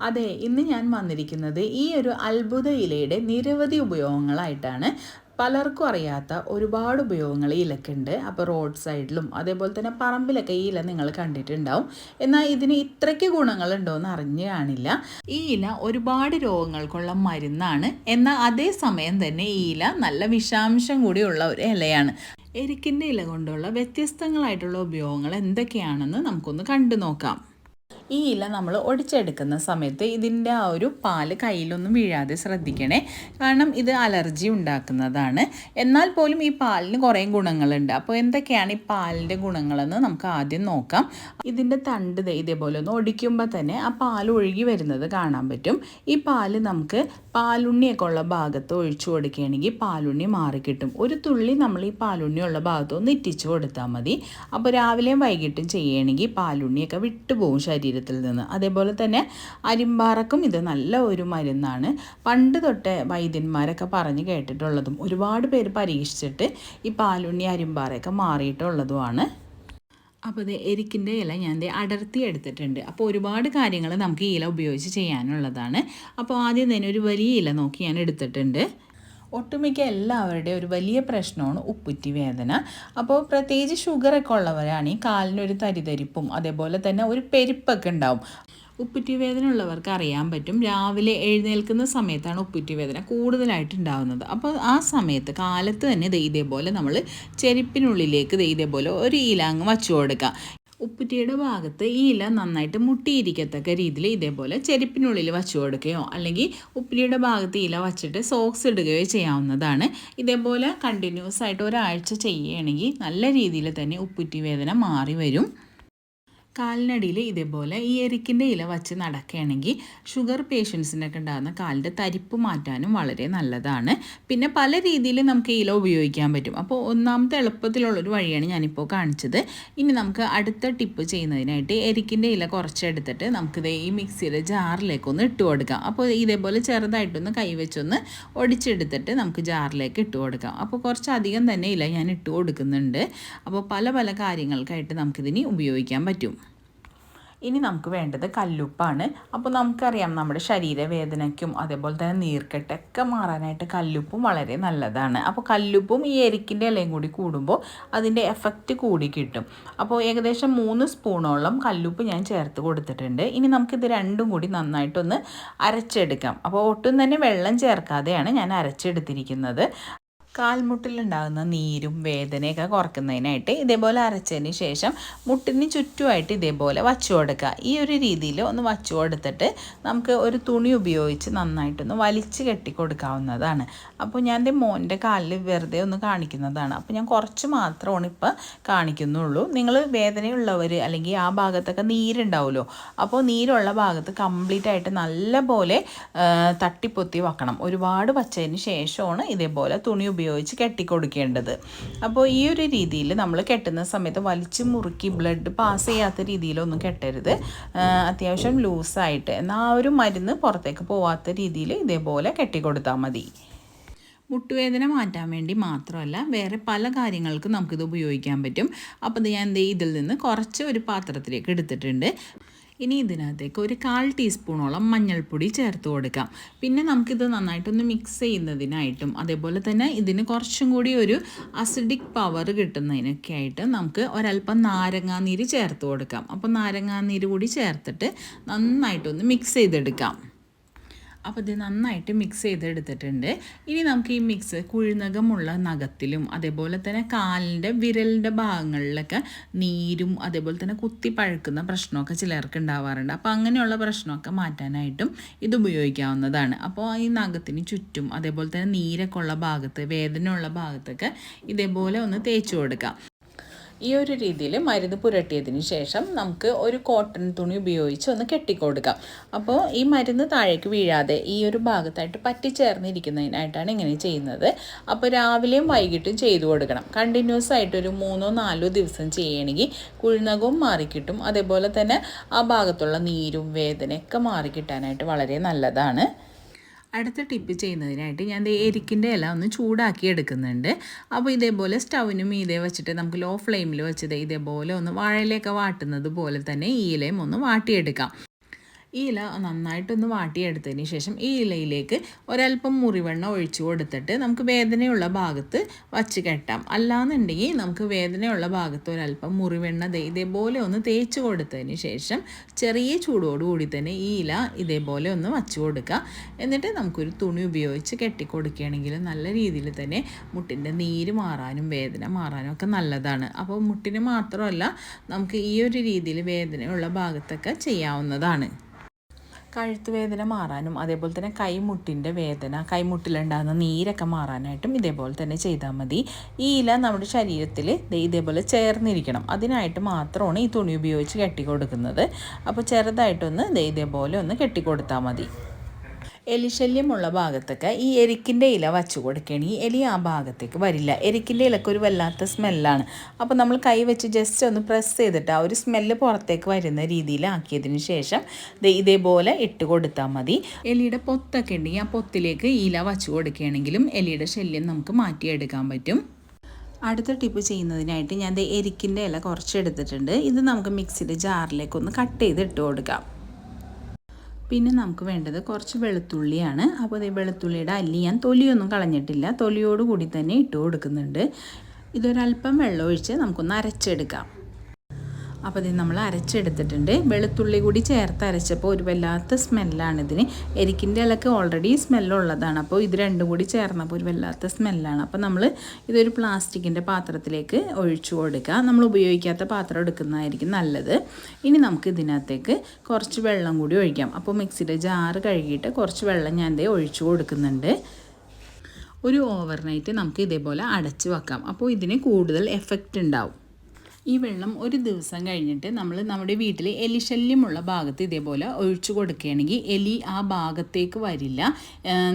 അതെ ഇന്ന് ഞാൻ വന്നിരിക്കുന്നത് ഈ ഒരു അത്ഭുത ഇലയുടെ നിരവധി ഉപയോഗങ്ങളായിട്ടാണ്. പലർക്കും അറിയാത്ത ഒരുപാട് ഉപയോഗങ്ങൾ ഈ ഇലക്കുണ്ട് അപ്പോൾ റോഡ് സൈഡിലും അതേപോലെ തന്നെ പറമ്പിലൊക്കെ ഈ ഇല നിങ്ങൾ കണ്ടിട്ടുണ്ടാവും. എന്നാൽ ഇതിന് ഇത്രയ്ക്ക് ഗുണങ്ങളുണ്ടോ എന്ന് അറിഞ്ഞു കാണില്ല. ഈ ഇല ഒരുപാട് രോഗങ്ങൾക്കുള്ള മരുന്നാണ്. എന്നാൽ അതേ സമയം തന്നെ ഈ ഇല നല്ല വിഷാംശം കൂടിയുള്ള ഒരു ഇലയാണ്. എരിക്കിന്റെ ഇല കൊണ്ടുള്ള വ്യത്യസ്തങ്ങളായിട്ടുള്ള ഉപയോഗങ്ങൾ എന്തൊക്കെയാണെന്ന് നമുക്കൊന്ന് കണ്ടു നോക്കാം. ഈ ഇല നമ്മൾ ഒടിച്ചെടുക്കുന്ന സമയത്ത് ഇതിന്റെ ആ ഒരു പാൽ കയ്യിലൊന്നും വീഴാതെ ശ്രദ്ധിക്കണേ. കാരണം ഇത് അലർജി ഉണ്ടാക്കുന്നതാണ്. എന്നാൽ പോലും ഈ പാലിന് കുറേ ഗുണങ്ങളുണ്ട്. അപ്പോൾ എന്തൊക്കെയാണ് ഈ പാലിന്റെ ഗുണങ്ങളെന്ന് നമുക്ക് ആദ്യം നോക്കാം. ഇതിന്റെ തണ്ട് ഇതേപോലെ ഒന്ന് ഒടിക്കുമ്പോൾ തന്നെ ആ പാൽ ഒഴുകി വരുന്നത് കാണാൻ പറ്റും. ഈ പാൽ നമുക്ക് പാലുണ്ണിയൊക്കെ ഉള്ള ഭാഗത്ത് ഒഴിച്ചു കൊടുക്കുകയാണെങ്കിൽ പാലുണ്ണി മാറിക്കിട്ടും ഒരു തുള്ളി നമ്മൾ ഈ പാലുണ്ണിയുള്ള ഭാഗത്ത് ഒന്ന് ഇറ്റിച്ചു കൊടുത്താൽ മതി. അപ്പോൾ രാവിലെയും വൈകിട്ടും ചെയ്യുകയാണെങ്കിൽ പാലുണ്ണിയൊക്കെ വിട്ടുപോകും ശരീരത്തിൽ നിന്ന്. അതേപോലെ തന്നെ അരിമ്പാറക്കും ഇത് നല്ല ഒരു മരുന്നാണ്. പണ്ട് തൊട്ടേ വൈദ്യന്മാരൊക്കെ പറഞ്ഞ് കേട്ടിട്ടുള്ളതും ഒരുപാട് പേര് പരീക്ഷിച്ചിട്ട് ഈ പാലുണ്ണി അരിമ്പാറയൊക്കെ മാറിയിട്ടുള്ളതുമാണ്. അപ്പോൾ ഇത് എരിക്കിന്റെ ഇല ഞാൻ ദേ അടർത്തി എടുത്തിട്ടുണ്ട്. അപ്പോൾ ഒരുപാട് കാര്യങ്ങൾ നമുക്ക് ഈ ഇല ഉപയോഗിച്ച് ചെയ്യാനുള്ളതാണ്. അപ്പോൾ ആദ്യം തന്നെ ഒരു വലിയ ഇല നോക്കി ഞാൻ എടുത്തിട്ടുണ്ട്. ഒട്ടുമിക്ക എല്ലാവരുടെയും ഒരു വലിയ പ്രശ്നമാണ് ഉപ്പുറ്റി വേദന. അപ്പോൾ പ്രത്യേകിച്ച് ഷുഗറൊക്കെ ഉള്ളവരാണ് ഈ കാലിനൊരു തരിതരിപ്പും അതേപോലെ തന്നെ ഒരു പെരുപ്പൊക്കെ ഉണ്ടാവും. ഉപ്പുറ്റി വേദന ഉള്ളവർക്ക് അറിയാൻ പറ്റും രാവിലെ എഴുന്നേൽക്കുന്ന സമയത്താണ് ഉപ്പുറ്റി വേദന കൂടുതലായിട്ട് ഉണ്ടാകുന്നത് അപ്പോൾ ആ സമയത്ത് കാലത്ത് തന്നെ ദേ ഇതേപോലെ നമ്മൾ ചെരുപ്പിനുള്ളിലേക്ക് ദേ ഇതേപോലെ ഒരു അങ്ങ് വച്ചു കൊടുക്കുക. ഉപ്പുറ്റിയുടെ ഭാഗത്ത് ഈ ഇല നന്നായിട്ട് മുട്ടിയിരിക്കത്തക്ക രീതിയിൽ ഇതേപോലെ ചെരുപ്പിനുള്ളിൽ വച്ചു കൊടുക്കുകയോ അല്ലെങ്കിൽ ഉപ്പുറ്റിയുടെ ഭാഗത്ത് ഇല വച്ചിട്ട് സോക്സ് ഇടുകയോ ചെയ്യാവുന്നതാണ്. ഇതേപോലെ കണ്ടിന്യൂസ് ആയിട്ട് ഒരാഴ്ച ചെയ്യുകയാണെങ്കിൽ നല്ല രീതിയിൽ തന്നെ ഉപ്പുറ്റി വേദന മാറി വരും. കാലിനടിയിൽ ഇതേപോലെ ഈ എരിക്കിന്റെ ഇല വച്ച് നടക്കുകയാണെങ്കിൽ ഷുഗർ പേഷ്യൻസിനൊക്കെ ഉണ്ടാകുന്ന കാലിന്റെ തരിപ്പ് മാറ്റാനും വളരെ നല്ലതാണ്. പിന്നെ പല രീതിയിൽ നമുക്ക് ഇല ഉപയോഗിക്കാൻ പറ്റും. അപ്പോൾ ഒന്നാമത്തെ എളുപ്പത്തിലുള്ളൊരു വഴിയാണ് ഞാനിപ്പോൾ കാണിച്ചത്. ഇനി നമുക്ക് അടുത്ത ടിപ്പ് ചെയ്യുന്നതിനായിട്ട് എരിക്കിന്റെ ഇല കുറച്ചെടുത്തിട്ട് നമുക്കിത് ഈ മിക്സിയുടെ ജാറിലേക്കൊന്ന് ഇട്ട് കൊടുക്കാം. അപ്പോൾ ഇതേപോലെ ചെറുതായിട്ടൊന്ന് കൈവച്ചൊന്ന് ഒടിച്ചെടുത്തിട്ട് നമുക്ക് ജാറിലേക്ക് ഇട്ട് കൊടുക്കാം. അപ്പോൾ കുറച്ചധികം തന്നെ ഇല ഞാൻ ഇട്ട് കൊടുക്കുന്നുണ്ട്. അപ്പോൾ പല പല കാര്യങ്ങൾക്കായിട്ട് നമുക്കിതിനി ഉപയോഗിക്കാൻ പറ്റും. ഇനി നമുക്ക് വേണ്ടത് കല്ലുപ്പാണ്. അപ്പോൾ നമുക്കറിയാം നമ്മുടെ ശരീരവേദനയ്ക്കും അതേപോലെ തന്നെ നീർക്കെട്ടൊക്കെ മാറാനായിട്ട് കല്ലുപ്പും വളരെ നല്ലതാണ്. അപ്പോൾ കല്ലുപ്പും ഈ എരിക്കിന്റെ ഇലയും കൂടി കൂടുമ്പോൾ അതിന്റെ എഫക്റ്റ് കൂടി കിട്ടും. അപ്പോൾ ഏകദേശം മൂന്ന് സ്പൂണോളം കല്ലുപ്പ് ഞാൻ ചേർത്ത് കൊടുത്തിട്ടുണ്ട്. ഇനി നമുക്കിത് രണ്ടും കൂടി നന്നായിട്ടൊന്ന് അരച്ചെടുക്കാം. അപ്പോൾ ഒട്ടും തന്നെ വെള്ളം ചേർക്കാതെയാണ് ഞാൻ അരച്ചെടുത്തിരിക്കുന്നത്. കാൽമുട്ടിലുണ്ടാകുന്ന നീരും വേദനയൊക്കെ കുറയ്ക്കുന്നതിനായിട്ട് ഇതേപോലെ അരച്ചതിന് ശേഷം മുട്ടിന് ചുറ്റുമായിട്ട് ഇതേപോലെ വച്ചു കൊടുക്കുക. ഈ ഒരു രീതിയിൽ ഒന്ന് വച്ചു കൊടുത്തിട്ട് നമുക്ക് ഒരു തുണി ഉപയോഗിച്ച് നന്നായിട്ടൊന്ന് വലിച്ച് കെട്ടി കൊടുക്കാവുന്നതാണ്. അപ്പോൾ ഞാൻ എന്റെ മോന്റെ കാലിൽ വെറുതെ ഒന്ന് കാണിക്കുന്നതാണ്. അപ്പോൾ ഞാൻ കുറച്ച് മാത്രമാണ് ഇപ്പോൾ കാണിക്കുന്നുള്ളൂ. നിങ്ങൾ വേദനയുള്ളവർ അല്ലെങ്കിൽ ആ ഭാഗത്തൊക്കെ നീരുണ്ടാവുമല്ലോ. അപ്പോൾ നീരുള്ള ഭാഗത്ത് കംപ്ലീറ്റ് ആയിട്ട് നല്ല പോലെ തട്ടിപ്പൊത്തി വെക്കണം. ഒരുപാട് വച്ചതിന് ശേഷമാണ് ഇതേപോലെ തുണി ഉപയോഗിച്ച് കെട്ടിക്കൊടുക്കേണ്ടത്. അപ്പോൾ ഈ ഒരു രീതിയിൽ നമ്മൾ കെട്ടുന്ന സമയത്ത് വലിച്ചു മുറുക്കി ബ്ലഡ് പാസ് ചെയ്യാത്ത രീതിയിലൊന്നും കെട്ടരുത്. അത്യാവശ്യം ലൂസായിട്ട് എന്നാൽ ആ ഒരു മരുന്ന് പുറത്തേക്ക് പോവാത്ത രീതിയിൽ ഇതേപോലെ കെട്ടിക്കൊടുത്താൽ മതി. മുട്ടുവേദന മാറ്റാൻ വേണ്ടി മാത്രമല്ല വേറെ പല കാര്യങ്ങൾക്കും നമുക്കിത് ഉപയോഗിക്കാൻ പറ്റും. അപ്പോൾ ഞാൻ ഇതിൽ നിന്ന് കുറച്ച് ഒരു പാത്രത്തിലേക്ക് എടുത്തിട്ടുണ്ട്. ഇനി ഇതിനകത്തേക്ക് ഒരു കാൽ ടീസ്പൂണോളം മഞ്ഞൾപ്പൊടി ചേർത്ത് കൊടുക്കാം. പിന്നെ നമുക്കിത് നന്നായിട്ടൊന്ന് മിക്സ് ചെയ്യുന്നതിനായിട്ടും അതേപോലെ തന്നെ ഇതിന് കുറച്ചും കൂടി ഒരു അസിഡിക് പവർ കിട്ടുന്നതിനൊക്കെ ആയിട്ട് നമുക്ക് ഒരല്പം നാരങ്ങാനീര് ചേർത്ത് കൊടുക്കാം. അപ്പോൾ നാരങ്ങാനീര് കൂടി ചേർത്തിട്ട് നന്നായിട്ടൊന്ന് മിക്സ് ചെയ്തെടുക്കാം. അപ്പോൾ ഇത് നന്നായിട്ട് മിക്സ് ചെയ്തെടുത്തിട്ടുണ്ട്. ഇനി നമുക്ക് ഈ മിക്സ് കുഴിനകമുള്ള നഖത്തിലും അതേപോലെ തന്നെ കാലിന്റെ വിരലിന്റെ ഭാഗങ്ങളിലൊക്കെ നീരും അതേപോലെ തന്നെ കുത്തി പഴുക്കുന്ന പ്രശ്നമൊക്കെ ചിലർക്ക് ഉണ്ടാവാറുണ്ട്. അപ്പോൾ അങ്ങനെയുള്ള പ്രശ്നമൊക്കെ മാറ്റാനായിട്ടും ഇത് ഉപയോഗിക്കാവുന്നതാണ്. അപ്പോൾ ഈ നഖത്തിന് ചുറ്റും അതേപോലെ തന്നെ നീരൊക്കെ ഉള്ള ഭാഗത്ത് വേദനയുള്ള ഭാഗത്തൊക്കെ ഇതേപോലെ ഒന്ന് തേച്ച് കൊടുക്കാം. ഈ ഒരു രീതിയിൽ മരുന്ന് പുരട്ടിയതിന് ശേഷം നമുക്ക് ഒരു കോട്ടൺ തുണി ഉപയോഗിച്ച് ഒന്ന് കെട്ടിക്കൊടുക്കാം. അപ്പോൾ ഈ മരുന്ന് താഴേക്ക് വീഴാതെ ഈ ഒരു ഭാഗത്തായിട്ട് പറ്റിച്ചേർന്നിരിക്കുന്നതിനായിട്ടാണ് ഇങ്ങനെ ചെയ്യുന്നത്. അപ്പോൾ രാവിലെയും വൈകിട്ടും ചെയ്തു കൊടുക്കണം. കണ്ടിന്യൂസ് ആയിട്ട് ഒരു മൂന്നോ നാലോ ദിവസം ചെയ്യണമെങ്കിൽ കുഴിനകവും മാറിക്കിട്ടും. അതേപോലെ തന്നെ ആ ഭാഗത്തുള്ള നീരും വേദനയൊക്കെ മാറിക്കിട്ടാനായിട്ട് വളരെ നല്ലതാണ്. അടുത്ത ടിപ്പ് ചെയ്യുന്നതിനായിട്ട് ഞാൻ എരിക്കിന്റെ ഇല ഒന്ന് ചൂടാക്കി എടുക്കുന്നുണ്ട്. അപ്പോൾ ഇതേപോലെ സ്റ്റൗവിന് മീതെ വെച്ചിട്ട് നമുക്ക് ലോ ഫ്ലെയിമിൽ വെച്ചത് ഇതേപോലെ ഒന്ന് വാഴയിലൊക്കെ വാട്ടുന്നത് പോലെ തന്നെ ഈ ഇലയും ഒന്ന് വാട്ടിയെടുക്കാം. ഈ ഇല നന്നായിട്ടൊന്ന് വാട്ടിയെടുത്തതിന് ശേഷം ഈ ഇലയിലേക്ക് ഒരല്പം മുറിവെണ്ണ ഒഴിച്ചു കൊടുത്തിട്ട് നമുക്ക് വേദനയുള്ള ഭാഗത്ത് വച്ച് കെട്ടാം. അല്ലാന്നുണ്ടെങ്കിൽ നമുക്ക് വേദനയുള്ള ഭാഗത്ത് ഒരല്പം മുറിവെണ്ണ ഇതേപോലെ ഒന്ന് തേച്ച് കൊടുത്തതിന് ശേഷം ചെറിയ ചൂടോടുകൂടി തന്നെ ഈ ഇല ഇതേപോലെ ഒന്ന് വച്ച് കൊടുക്കുക. എന്നിട്ട് നമുക്കൊരു തുണി ഉപയോഗിച്ച് കെട്ടിക്കൊടുക്കുകയാണെങ്കിൽ നല്ല രീതിയിൽ തന്നെ മുട്ടിന്റെ നീര് മാറാനും വേദന മാറാനും ഒക്കെ നല്ലതാണ്. അപ്പോൾ മുട്ടിന് മാത്രമല്ല നമുക്ക് ഈ ഒരു രീതിയിൽ വേദനയുള്ള ഭാഗത്തൊക്കെ ചെയ്യാവുന്നതാണ്. കഴുത്ത് വേദന മാറാനും അതേപോലെ തന്നെ കൈമുട്ടിന്റെ വേദന കൈമുട്ടിലുണ്ടാകുന്ന നീരൊക്കെ മാറാനായിട്ടും ഇതേപോലെ തന്നെ ചെയ്താൽ മതി. ഈ ഇല നമ്മുടെ ശരീരത്തിൽ ഇതേപോലെ ചേർന്നിരിക്കണം. അതിനായിട്ട് മാത്രമാണ് ഈ തുണി ഉപയോഗിച്ച് കെട്ടി കൊടുക്കുന്നത് അപ്പോൾ ചെറുതായിട്ടൊന്ന് ഇതേപോലെ ഒന്ന് കെട്ടിക്കൊടുത്താൽ മതി. എലിശല്യമുള്ള ഭാഗത്തൊക്കെ ഈ എരിക്കിന്റെ ഇല വച്ചു ഈ എലി ആ ഭാഗത്തേക്ക് വരില്ല. എരിക്കിന്റെ ഇലക്ക് ഒരു വല്ലാത്ത സ്മെല്ലാണ്. അപ്പോൾ നമ്മൾ കൈ വെച്ച് ജസ്റ്റ് ഒന്ന് പ്രസ് ചെയ്തിട്ട് ആ ഒരു സ്മെല്ല് പുറത്തേക്ക് വരുന്ന രീതിയിലാക്കിയതിന് ശേഷം ഇതേപോലെ ഇട്ട് കൊടുത്താൽ മതി. എലിയുടെ പൊത്തൊക്കെ ഉണ്ടെങ്കിൽ ആ പൊത്തിലേക്ക് ഇല വച്ചു കൊടുക്കുകയാണെങ്കിലും എലിയുടെ ശല്യം നമുക്ക് മാറ്റിയെടുക്കാൻ പറ്റും. അടുത്ത ടിപ്പ് ചെയ്യുന്നതിനായിട്ട് ഞാൻ എരിക്കിന്റെ ഇല കുറച്ച് എടുത്തിട്ടുണ്ട്. ഇത് നമുക്ക് മിക്സിയുടെ ജാറിലേക്ക് ഒന്ന് കട്ട് ചെയ്ത് ഇട്ട് കൊടുക്കാം. പിന്നെ നമുക്ക് വേണ്ടത് കുറച്ച് വെളുത്തുള്ളിയാണ്. അപ്പോൾ ഈ വെളുത്തുള്ളിയുടെ അല്ലി ഞാൻ തൊലിയൊന്നും കളഞ്ഞിട്ടില്ല. തൊലിയോടുകൂടി തന്നെ ഇട്ട് കൊടുക്കുന്നുണ്ട്. ഇതൊരല്പം വെള്ളം ഒഴിച്ച് നമുക്കൊന്ന് അരച്ചെടുക്കാം. അപ്പോൾ ഇത് നമ്മൾ അരച്ചെടുത്തിട്ടുണ്ട്. വെളുത്തുള്ളി കൂടി ചേർത്ത് അരച്ചപ്പോൾ ഒരു വല്ലാത്ത സ്മെല്ലാണ് ഇതിന്. എരിക്കിന്റെ ഇളക്ക് ഓൾറെഡി സ്മെല്ലുള്ളതാണ് അപ്പോൾ ഇത് രണ്ടും കൂടി ചേർന്നപ്പോൾ ഒരു വല്ലാത്ത സ്മെല്ലാണ്. അപ്പോൾ നമ്മൾ ഇതൊരു പ്ലാസ്റ്റിക്കിന്റെ പാത്രത്തിലേക്ക് ഒഴിച്ചു കൊടുക്കുക. നമ്മൾ ഉപയോഗിക്കാത്ത പാത്രം എടുക്കുന്നതായിരിക്കും നല്ലത്. ഇനി നമുക്ക് ഇതിനകത്തേക്ക് കുറച്ച് വെള്ളം കൂടി ഒഴിക്കാം. അപ്പോൾ മിക്സിയുടെ ജാറ് കഴുകിയിട്ട് കുറച്ച് വെള്ളം ഞാൻ ദേ ഒഴിച്ചു കൊടുക്കുന്നുണ്ട്. ഒരു ഓവർനൈറ്റ് നമുക്ക് ഇതേപോലെ അടച്ച് വെക്കാം. അപ്പോൾ ഇതിന് കൂടുതൽ എഫക്റ്റ് ഉണ്ടാവും. ഈ വെള്ളം ഒരു ദിവസം കഴിഞ്ഞിട്ട് നമ്മൾ നമ്മുടെ വീട്ടിൽ എലിശല്യമുള്ള ഭാഗത്ത് ഇതേപോലെ ഒഴിച്ചു കൊടുക്കുകയാണെങ്കിൽ എലി ആ ഭാഗത്തേക്ക് വരില്ല.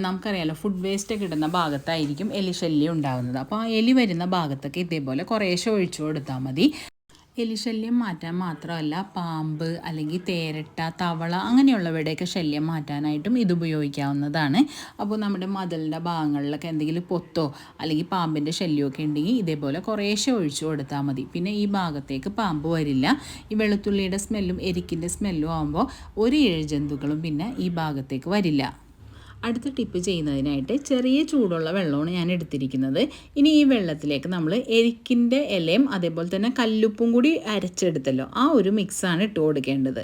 നമുക്കറിയാലോ ഫുഡ് വേസ്റ്റ് ഒക്കെ ഇടുന്ന ഭാഗത്തായിരിക്കും എലിശല്യം ഉണ്ടാകുന്നത് അപ്പോൾ ആ എലി വരുന്ന ഭാഗത്തൊക്കെ ഇതേപോലെ കുറേശ്ശെ ഒഴിച്ചു കൊടുത്താൽ മതി. എലിശല്യം മാറ്റാൻ മാത്രമല്ല പാമ്പ് അല്ലെങ്കിൽ തേരട്ട തവള അങ്ങനെയുള്ളവയുടെയൊക്കെ ശല്യം മാറ്റാനായിട്ടും ഇത് ഉപയോഗിക്കാവുന്നതാണ്. അപ്പോൾ നമ്മുടെ മതിലിന്റെ ഭാഗങ്ങളിലൊക്കെ എന്തെങ്കിലും പൊത്തോ അല്ലെങ്കിൽ പാമ്പിന്റെ ശല്യമൊക്കെ ഉണ്ടെങ്കിൽ ഇതേപോലെ കുറേശ്ശെ ഒഴിച്ചു കൊടുത്താൽ മതി. പിന്നെ ഈ ഭാഗത്തേക്ക് പാമ്പ് വരില്ല. ഈ വെളുത്തുള്ളിയുടെ സ്മെല്ലും എരിക്കിന്റെ സ്മെല്ലും ആകുമ്പോൾ ഒരു ഇഴജന്തുക്കളും പിന്നെ ഈ ഭാഗത്തേക്ക് വരില്ല. അടുത്ത ടിപ്പ് ചെയ്യുന്നതിനായിട്ട് ചെറിയ ചൂടുള്ള വെള്ളമാണ് ഞാൻ എടുത്തിരിക്കുന്നത്. ഇനി ഈ വെള്ളത്തിലേക്ക് നമ്മൾ എരിക്കിന്റെ ഇലയും അതേപോലെ തന്നെ കല്ലുപ്പും കൂടി അരച്ചെടുത്തല്ലോ. ആ ഒരു മിക്സാണ് ഇട്ട് കൊടുക്കേണ്ടത്.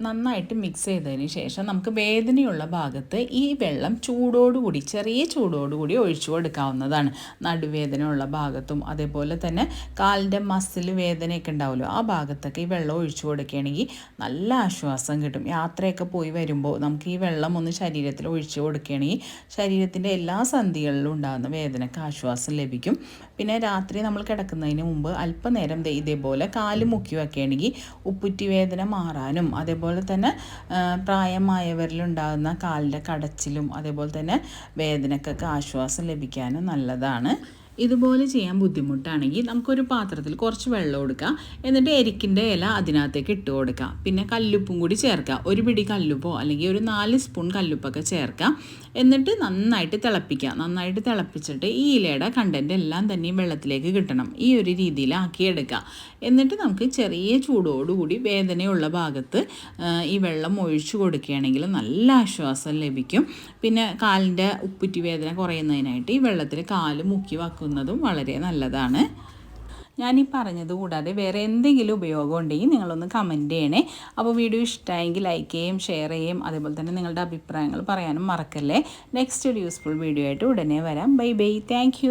നന്നായിട്ട് മിക്സ് ചെയ്തതിന് ശേഷം നമുക്ക് വേദനയുള്ള ഭാഗത്ത് ഈ വെള്ളം ചൂടോടുകൂടി ചെറിയ ചൂടോടുകൂടി ഒഴിച്ചു കൊടുക്കാവുന്നതാണ്. നടുവേദനയുള്ള ഭാഗത്തും അതേപോലെ തന്നെ കാലിന്റെ മസിൽ വേദനയൊക്കെ ഉണ്ടാവുമല്ലോ ആ ഭാഗത്തൊക്കെ ഈ വെള്ളം ഒഴിച്ചു കൊടുക്കുകയാണെങ്കിൽ നല്ല ആശ്വാസം കിട്ടും. യാത്രയൊക്കെ പോയി വരുമ്പോൾ നമുക്ക് ഈ വെള്ളം ഒന്ന് ശരീരത്തിൽ ഒഴിച്ചു കൊടുക്കുകയാണെങ്കിൽ ശരീരത്തിന്റെ എല്ലാ സന്ധികളിലും ഉണ്ടാകുന്ന വേദനയ്ക്ക് ആശ്വാസം ലഭിക്കും. പിന്നെ രാത്രി നമ്മൾ കിടക്കുന്നതിന് മുമ്പ് അല്പനേരം ഇതേപോലെ കാൽ മുക്കി വയ്ക്കുകയാണെങ്കിൽ ഉപ്പുറ്റി വേദന മാറാനും അതേപോലെ തന്നെ പ്രായമായവരിലുണ്ടാകുന്ന കാലിന്റെ കടച്ചിലും അതേപോലെ തന്നെ വേദനക്കൊക്കെ ആശ്വാസം ലഭിക്കാനും നല്ലതാണ്. ഇതുപോലെ ചെയ്യാൻ ബുദ്ധിമുട്ടാണെങ്കിൽ നമുക്കൊരു പാത്രത്തിൽ കുറച്ച് വെള്ളം കൊടുക്കുക. എന്നിട്ട് എരിക്കിന്റെ ഇല അതിനകത്തേക്ക് ഇട്ട് കൊടുക്കുക. പിന്നെ കല്ലുപ്പും കൂടി ചേർക്കുക. ഒരു പിടി കല്ലുപ്പോ അല്ലെങ്കിൽ ഒരു നാല് സ്പൂൺ കല്ലുപ്പൊക്കെ ചേർക്കുക. എന്നിട്ട് നന്നായിട്ട് തിളപ്പിക്കുക. നന്നായിട്ട് തിളപ്പിച്ചിട്ട് ഈ ഇലയുടെ കണ്ടന്റ് എല്ലാം തന്നെ വെള്ളത്തിലേക്ക് കിട്ടണം. ഈ ഒരു രീതിയിൽ ആക്കിയെടുക്കുക എന്നിട്ട് നമുക്ക് ചെറിയ ചൂടോടുകൂടി വേദനയുള്ള ഭാഗത്ത് ഈ വെള്ളം ഒഴിച്ചു കൊടുക്കുകയാണെങ്കിൽ നല്ല ആശ്വാസം ലഭിക്കും. പിന്നെ കാലിന്റെ ഉപ്പുറ്റി വേദന കുറയുന്നതിനായിട്ട് ഈ വെള്ളത്തിൽ കാൽ മുക്കി വയ്ക്കുന്നതും വളരെ നല്ലതാണ്. ഞാൻ ഈ പറഞ്ഞത് കൂടാതെ വേറെ എന്തെങ്കിലും ഉപയോഗം ഉണ്ടെങ്കിൽ നിങ്ങളൊന്ന് കമന്റ് ചെയ്യണേ. അപ്പോൾ വീഡിയോ ഇഷ്ടമായെങ്കിൽ ലൈക്ക് ചെയ്യും ഷെയർ ചെയ്യും. അതേപോലെ തന്നെ നിങ്ങളുടെ അഭിപ്രായങ്ങൾ പറയാനും മറക്കല്ലേ. നെക്സ്റ്റ് ഒരു യൂസ്ഫുൾ വീഡിയോ ആയിട്ട് ഉടനെ വരാം. Bye bye thank